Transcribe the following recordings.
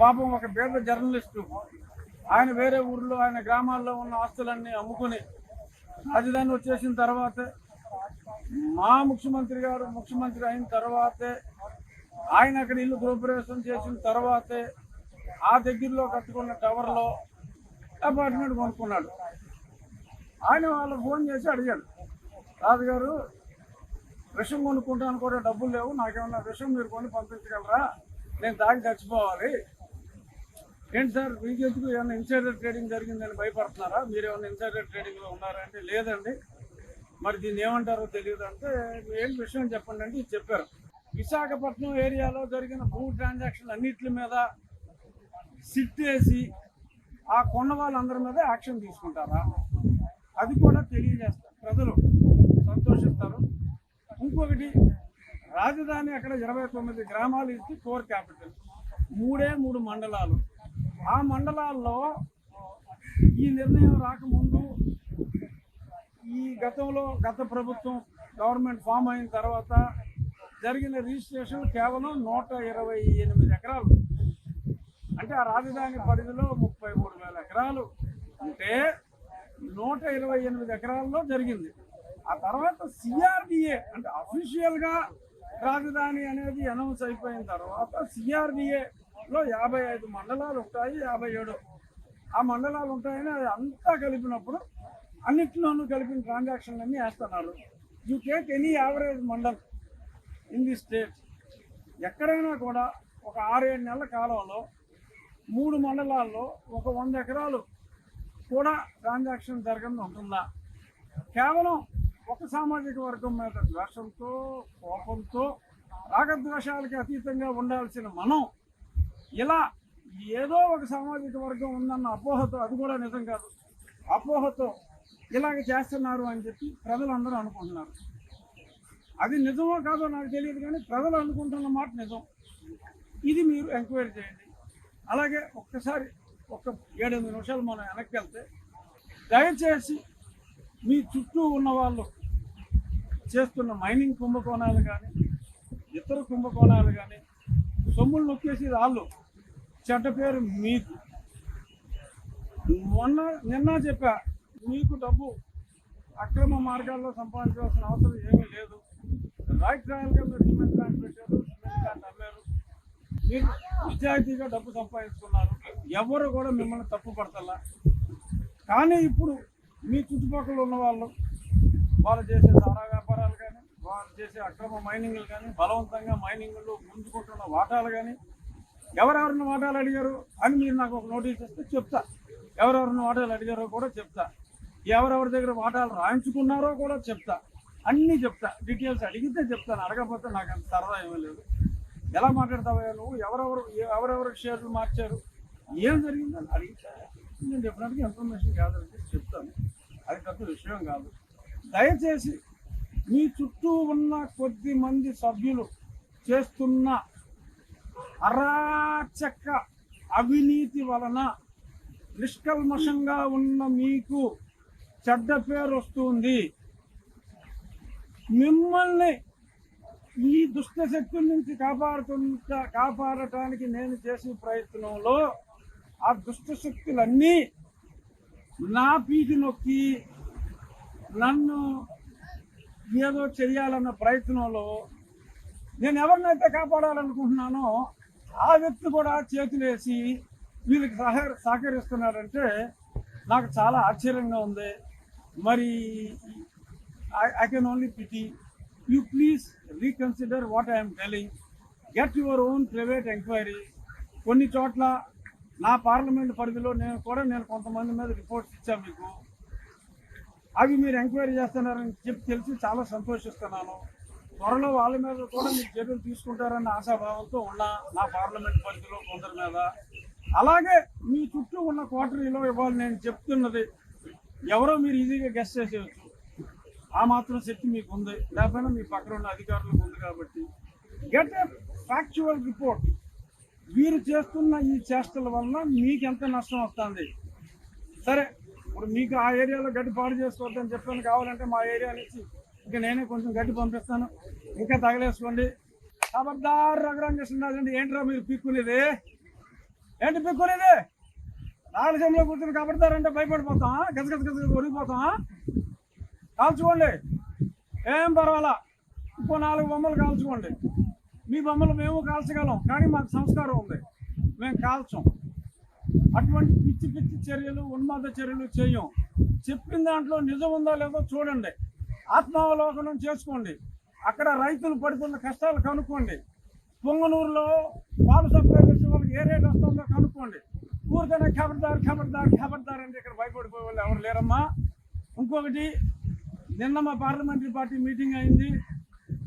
పాపం ఒక పేద జర్నలిస్టు. ఆయన వేరే ఊర్లో ఆయన గ్రామాల్లో ఉన్న ఆస్తులన్నీ అమ్ముకుని రాజధాని వచ్చేసిన తర్వాతే మా ముఖ్యమంత్రి గారు ముఖ్యమంత్రి అయిన తర్వాతే ఆయన అక్కడ ఇల్లు గృహప్రవేశం చేసిన తర్వాతే ఆ దగ్గరలో కట్టుకున్న టవర్లో అపార్ట్మెంట్ కొనుక్కున్నాడు. ఆయన వాళ్ళు ఫోన్ చేసి అడిగాడు రాజుగారు విషం కొనుక్కుంటాను కూడా డబ్బులు లేవు నాకేమన్నా విషం మీరు కొని పంపించగలరా? నేను తాగి చచ్చిపోవాలి. ఏంటి సార్ మీకెందుకు ఏమైనా ఇన్సైడర్ ట్రేడింగ్ జరిగిందని భయపడుతున్నారా? మీరు ఏమైనా ఇన్సైడర్ ట్రేడింగ్లో ఉన్నారా అంటే లేదండి. మరి దీన్ని ఏమంటారో తెలియదు అంటే ఏం విషయం చెప్పండి అంటే చెప్పారు. విశాఖపట్నం ఏరియాలో జరిగిన భూ ట్రాన్సాక్షన్ అన్నిటి మీద సిట్ వేసి ఆ కొన్న వాళ్ళందరి మీద యాక్షన్ తీసుకుంటారా? అది కూడా తెలియజేస్తారు. ప్రజలు సంతోషిస్తారు. ఇంకొకటి రాజధాని అక్కడ ఇరవై తొమ్మిది గ్రామాలు ఇచ్చి కోర్ క్యాపిటల్. మూడే మూడు మండలాలు. ఆ మండలాల్లో ఈ నిర్ణయం రాకముందు ఈ గతంలో గత ప్రభుత్వం గవర్నమెంట్ ఫామ్ అయిన తర్వాత జరిగిన రిజిస్ట్రేషన్ కేవలం నూట ఇరవై ఎనిమిది ఎకరాలు. అంటే ఆ రాజధాని పరిధిలో ముప్పై మూడు వేల ఎకరాలు. అంటే నూట ఇరవై ఎనిమిది ఎకరాల్లో జరిగింది. ఆ తర్వాత సిఆర్డిఏ అంటే అఫీషియల్గా రాజధాని అనేది అనౌన్స్ అయిపోయిన తర్వాత లో యాభై ఐదు మండలాలు ఉంటాయి యాభై ఏడు. ఆ మండలాలు ఉంటాయని అది అంతా కలిపినప్పుడు అన్నిట్లోనూ కలిపిన ట్రాన్సాక్షన్లన్నీ వేస్తున్నారు. You take any average mandal in the state ఎక్కడైనా కూడా ఒక ఆరేడు నెలల కాలంలో మూడు మండలాల్లో ఒక వంద ఎకరాలు కూడా ట్రాన్సాక్షన్ జరగడం ఉంటుందా? కేవలం ఒక సామాజిక వర్గం మీద ద్వేషంతో కోపంతో రాగద్వేషాలకి అతీతంగా ఉండాల్సిన మనం ఇలా ఏదో ఒక సామాజిక వర్గం ఉందన్న అపోహతో అది కూడా నిజం కాదు. అపోహతో ఇలాగ చేస్తున్నారు అని చెప్పి ప్రజలందరూ అనుకుంటున్నారు. అది నిజమో కాదో నాకు తెలియదు కానీ ప్రజలు అనుకుంటున్న మాట నిజం. ఇది మీరు ఎంక్వైరీ చేయండి. అలాగే ఒక్కసారి ఒక ఏడెనిమిది నిమిషాలు మనం వెనక్కి వెళ్తే దయచేసి మీ చుట్టూ ఉన్న వాళ్ళు చేస్తున్న మైనింగ్ కుంభకోణాలు కానీ ఇతర కుంభకోణాలు కానీ సొమ్ములు నొక్కేసి వాళ్ళు చెడ్డ పేరు మీకు. మొన్న నిన్న చెప్పా మీకు డబ్బు అక్రమ మార్గాల్లో సంపాదించాల్సిన అవసరం ఏమీ లేదు. రైట్ రాయల్గా మీరు సిమెంట్ ప్లాంట్ పెట్టారు సిమెంట్ ప్లాంట్ అమ్మారు. మీరు నిజాయితీగా డబ్బు సంపాదించుకున్నారు ఎవరు కూడా మిమ్మల్ని తప్పు పడతలా కానీ ఇప్పుడు మీ చుట్టుపక్కల ఉన్న వాళ్ళు వాళ్ళు చేసే సారా వ్యాపారాలు కానీ వాళ్ళు చేసే అక్రమ మైనింగ్లు కానీ బలవంతంగా మైనింగ్లు ముందుకుంటున్న వాటాలు కానీ ఎవరెవరిని వాటాలు అడిగారు అని మీరు నాకు ఒక నోటీస్ ఇస్తే చెప్తా. ఎవరెవరిని వాటాలు అడిగారో కూడా చెప్తా. ఎవరెవరి దగ్గర వాటాలు రాయించుకున్నారో కూడా చెప్తా. అన్నీ చెప్తా. డీటెయిల్స్ అడిగితే చెప్తాను. అడగకపోతే నాకు అంత సరదా ఏమీ లేదు. ఎలా మాట్లాడతావా నువ్వు? ఎవరెవరు ఎవరెవరు షేర్లు మార్చారు? ఏం జరిగిందని అడిగితే నేను డెఫినెట్గా ఇన్ఫర్మేషన్ గ్యాదర్ చేసి చెప్తాను. అది పెద్ద విషయం కాదు. దయచేసి మీ చుట్టూ ఉన్న కొద్ది మంది సభ్యులు చేస్తున్న అరాచక అవినీతి వలన నిష్కల్మషంగా ఉన్న మీకు చెడ్డ పేరు వస్తుంది. మిమ్మల్ని ఈ దుష్ట శక్తుల నుంచి కాపాడుతుంట కాపాడటానికి నేను చేసే ప్రయత్నంలో ఆ దుష్ట శక్తులన్నీ నా పీకి నొక్కి నన్ను ఏదో చెయ్యాలన్న ప్రయత్నంలో నేను ఎవరినైతే కాపాడాలనుకుంటున్నానో ఆ వ్యక్తి కూడా చేతులేసి వీళ్ళకి సహ సహకరిస్తున్నాడంటే నాకు చాలా ఆశ్చర్యంగా ఉంది. మరి I can only pity you please reconsider what I'm telling get your own private enquiry కొన్ని చోట్ల నా పార్లమెంట్ పరిధిలో నేను కూడా నేను కొంతమంది మీద రిపోర్ట్స్ ఇచ్చాను మీకు. అవి మీరు ఎంక్వైరీ చేస్తున్నారని చెప్పి తెలిసి చాలా సంతోషిస్తున్నాను. త్వరలో వాళ్ళ మీద కూడా మీరు చర్యలు తీసుకుంటారన్న ఆశాభావంతో ఉన్న నా పార్లమెంట్ పరిధిలో కొందరి మీద. అలాగే మీ చుట్టూ ఉన్న క్వార్టరీలో ఇవాళ నేను చెప్తున్నది ఎవరో మీరు ఈజీగా గెస్ట్ చేసేయచ్చు. ఆ మాత్రం శక్తి మీకు ఉంది. లేకపోయినా మీ పక్కన ఉన్న అధికారులకు ఉంది కాబట్టి. గెట్ ఏ ఫ్యాక్చువల్ రిపోర్ట్ వీరు చేస్తున్న ఈ చేష్టల వలన మీకు ఎంత నష్టం వస్తుంది? సరే ఇప్పుడు మీకు ఆ ఏరియాలో గడ్డి పాడు చేసుకోవద్దని చెప్పాను కావాలంటే మా ఏరియా నుంచి ఇంకా నేనే కొంచెం గడ్డి పంపిస్తాను. ఇంకా తగలేసుకోండి. ఖబర్దారు రఘురామకృష్ణరాజు అండి ఏంట్రా మీరు పిక్కునేది? ఏంటి పిక్కునేది? రాయలసీమలో కూర్చొని కబడతారంటే భయపడిపోతాం గజ గజ గజ ఒరిగిపోతాం కాల్చుకోండి. ఏం పర్వాలా? ఇంకో నాలుగు బొమ్మలు కాల్చుకోండి. మీ బొమ్మలు మేము కాల్చగలం కానీ మాకు సంస్కారం ఉంది. మేము కాల్చం. అటువంటి పిచ్చి పిచ్చి చర్యలు ఉన్మాద చర్యలు చేయం. చెప్పిన దాంట్లో నిజం ఉందా లేదో చూడండి. ఆత్మావలోకనం చేసుకోండి. అక్కడ రైతులు పడుతున్న కష్టాలు కనుక్కోండి. పొంగనూరులో పాలు సప్లై చేసే వాళ్ళకి ఏ రేట్ వస్తుందో కనుక్కోండి. ఊరికైనా ఖబర్దారు ఖబర్దారు ఖబర్దార్ అంటే ఇక్కడ భయపడిపోయే వాళ్ళు ఎవరు లేరమ్మా. ఇంకొకటి నిన్న మా పార్లమెంటరీ పార్టీ మీటింగ్ అయింది.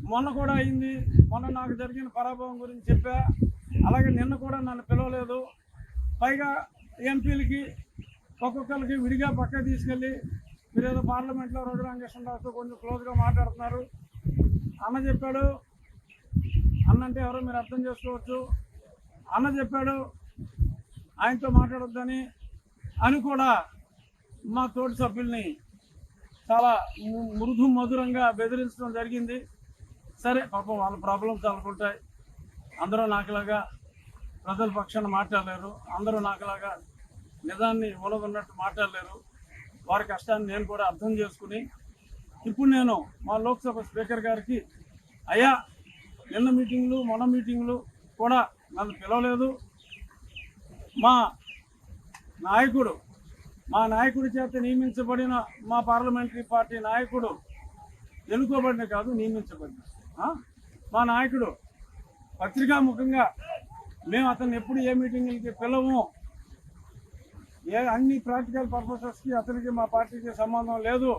మొన్న కూడా అయింది. మొన్న నాకు జరిగిన పరాభవం గురించి చెప్పా. అలాగే నిన్న కూడా నన్ను పిలవలేదు. పైగా ఎంపీలకి ఒక్కొక్కరికి విడిగా పక్క తీసుకెళ్ళి మీరు ఏదో పార్లమెంట్లో రఘురామకృష్ణరావుతో కొంచెం క్లోజ్గా మాట్లాడుతున్నారు. అన్న చెప్పాడు అన్నంటే ఎవరో మీరు అర్థం చేసుకోవచ్చు. అన్న చెప్పాడు ఆయనతో మాట్లాడొద్దని. అని కూడా మా తోటి సభ్యుల్ని చాలా మృదు మధురంగా బెదిరించడం జరిగింది. సరే పాపం వాళ్ళ ప్రాబ్లమ్స్ వాళ్ళకుంటాయి అందరూ నాకులాగా ప్రజల పక్షాన మాట్లాడలేరు. అందరూ నాకులాగా నిజాన్ని ఉలగొన్నట్టు మాట్లాడలేరు. వారి కష్టాన్ని నేను కూడా అర్థం చేసుకుని ఇప్పుడు నేను మా లోక్సభ స్పీకర్ గారికి అయ్యా నిన్న మీటింగ్లు మొన్న మీటింగ్లు కూడా నన్ను పిలవలేదు. మా నాయకుడు మా నాయకుడి చేత నియమించబడిన మా పార్లమెంటరీ పార్టీ నాయకుడు ఎన్నుకోబడిన కాదు నియమించబడిన. మా నాయకుడు పత్రికాముఖంగా మేము అతన్ని ఎప్పుడు ఏ మీటింగ్లకి పిలవము ఏ అన్ని ప్రాక్టికల్ పర్పసెస్కి అతనికి మా పార్టీకి సంబంధం లేదు.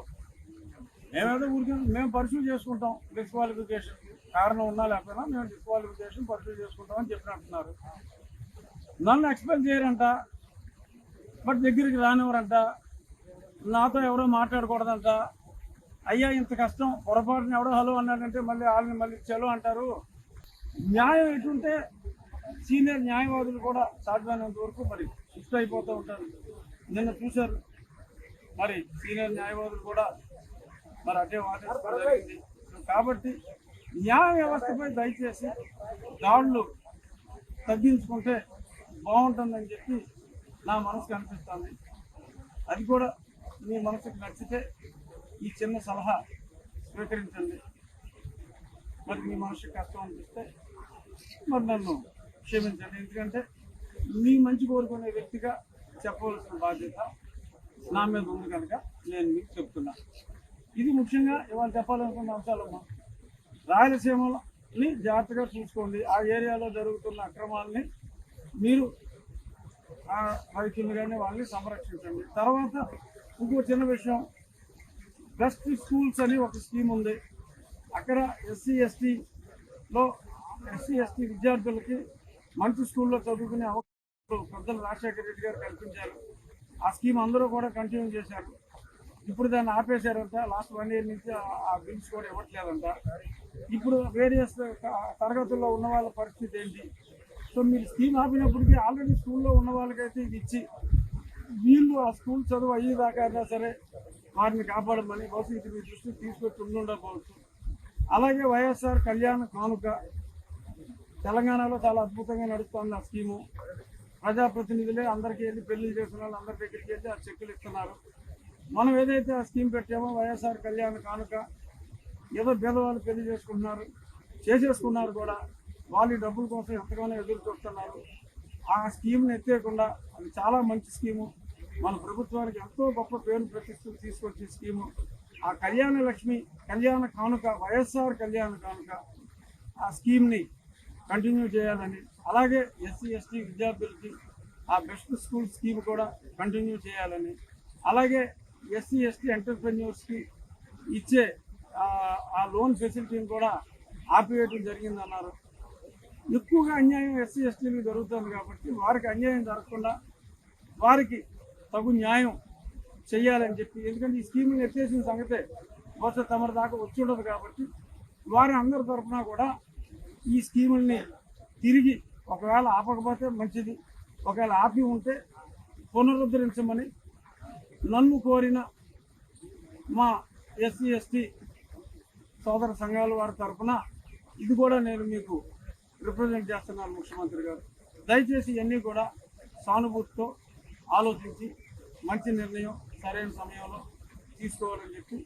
మేమేదో ఊరికి మేము పర్సూ చేసుకుంటాం డిస్క్వాలిఫికేషన్ కారణం ఉన్నా లేకపోయినా మేము డిస్క్వాలిఫికేషన్ పర్సూ చేసుకుంటామని చెప్పినట్టున్నారు. నన్ను ఎక్స్పెక్ట్ చేయరంట బట్ దగ్గరికి రానివ్వరంట నాతో ఎవరో మాట్లాడకూడదంట. అయ్యా ఇంత కష్టం పొరపాటున ఎవడో హలో అన్నాడంటే మళ్ళీ వాళ్ళని మళ్ళీ చలో అంటారు. న్యాయం ఎటుంటే సీనియర్ న్యాయవాదులు కూడా సాధ్యమైనంత వరకు మరి షిఫ్ట్ అయిపోతూ ఉంటారు. నిన్న చూశారు. మరి సీనియర్ న్యాయవాదులు కూడా మరి అదే వాదించడం కాబట్టి న్యాయ వ్యవస్థపై దయచేసి దాడులు తగ్గించుకుంటే బాగుంటుందని చెప్పి నా మనసుకు అనిపిస్తుంది. అది కూడా మీ మనసుకు నచ్చితే ఈ చిన్న సలహా స్వీకరించండి. మరి మీ మనసుకు కష్టం అనిపిస్తే మరి నన్ను క్షమించండి. ఎందుకంటే మీ మంచి కోరుకునే వ్యక్తిగా చెప్పవలసిన బాధ్యత నా మీద ఉంది కనుక నేను మీకు చెప్తున్నా. ఇది ముఖ్యంగా ఇవాళ చెప్పాలనుకున్న అంశాలమ్మా. రాయలసీమని జాగ్రత్తగా చూసుకోండి. ఆ ఏరియాలో జరుగుతున్న అక్రమాలని మీరు ఆ రైతులు కానీ వాళ్ళని సంరక్షించండి. తర్వాత ఇంకో చిన్న విషయం. బెస్ట్ స్కూల్స్ అని ఒక స్కీమ్ ఉంది. అక్కడ ఎస్సీ ఎస్టీలో ఎస్సీ ఎస్టీ విద్యార్థులకి మంచి స్కూల్లో చదువుకునే అవకాశం పెద్దలు రాజశేఖర రెడ్డి గారు కల్పించారు. ఆ స్కీమ్ అందరూ కూడా కంటిన్యూ చేశారు. ఇప్పుడు దాన్ని ఆపేశారంట. లాస్ట్ వన్ ఇయర్ నుంచి ఆ- ఆ బిల్స్ కూడా ఇవ్వట్లేదంట. ఇప్పుడు వేరియస్ తరగతుల్లో ఉన్న వాళ్ళ పరిస్థితి ఏంటి? సో మీరు స్కీమ్ ఆపినప్పటికీ ఆల్రెడీ స్కూల్లో ఉన్న వాళ్ళకైతే ఇది ఇచ్చి వీళ్ళు ఆ స్కూల్ చదువు అయ్యేదాకా అయినా సరే వారిని కాపాడమని బహుశా ఇది మీ దృష్టికి తీసుకొచ్చి ఉండుండకపోవచ్చు. అలాగే వైఎస్ఆర్ కళ్యాణ కానుక తెలంగాణలో చాలా అద్భుతంగా నడుస్తుంది ఆ స్కీము. ప్రజాప్రతినిధులే అందరికీ వెళ్ళి పెళ్ళి చేసిన వాళ్ళు అందరి దగ్గరికి వెళ్ళి ఆ చెక్కులు ఇస్తున్నారు. మనం ఏదైతే ఆ స్కీమ్ పెట్టామో వైఎస్ఆర్ కళ్యాణ కానుక ఏదో పేదవాళ్ళు పెళ్ళి చేసుకుంటున్నారు చేసేసుకున్నారు కూడా. వాళ్ళు డబ్బుల కోసం ఎంతగానో ఎదురు చూస్తున్నారు. ఆ స్కీమ్ని ఎత్తేయకుండా అది చాలా మంచి స్కీము. మన ప్రభుత్వానికి ఎంతో గొప్ప పేరు ప్రతిష్టలు తీసుకొచ్చే స్కీము. ఆ కళ్యాణ లక్ష్మి కళ్యాణ కానుక వైఎస్ఆర్ కళ్యాణ కానుక ఆ స్కీమ్ని కంటిన్యూ చేయాలని. అలాగే ఎస్సీ ఎస్టీ విద్యార్థులకి ఆ బెస్ట్ స్కూల్ స్కీమ్ కూడా కంటిన్యూ చేయాలని. అలాగే ఎస్సీ ఎస్టీ ఎంటర్ప్రెన్యూర్స్కి ఇచ్చే ఆ- లోన్ ఫెసిలిటీని కూడా ఆపివేయడం జరిగిందన్నారు. ఎక్కువగా అన్యాయం ఎస్సీ ఎస్టీలకు జరుగుతుంది కాబట్టి వారికి అన్యాయం జరగకుండా వారికి తగు న్యాయం చేయాలని చెప్పి. ఎందుకంటే ఈ స్కీమ్ని ఎత్తేసిన సంగతే బహుశా తమరి దాకా వచ్చి ఉండదు కాబట్టి వారి అందరి తరఫున కూడా ఈ స్కీముల్ని తిరిగి ఒకవేళ ఆపకపోతే మంచిది. ఒకవేళ ఆపి ఉంటే పునరుద్ధరించమని నన్ను కోరిన మా ఎస్సీ ఎస్టీ సోదర సంఘాల వారి తరఫున ఇది కూడా నేను మీకు రిప్రజెంట్ చేస్తున్నాను ముఖ్యమంత్రి గారు. దయచేసి ఇవన్నీ కూడా సానుభూతితో ఆలోచించి మంచి నిర్ణయం సరైన సమయంలో తీసుకోవాలని చెప్పి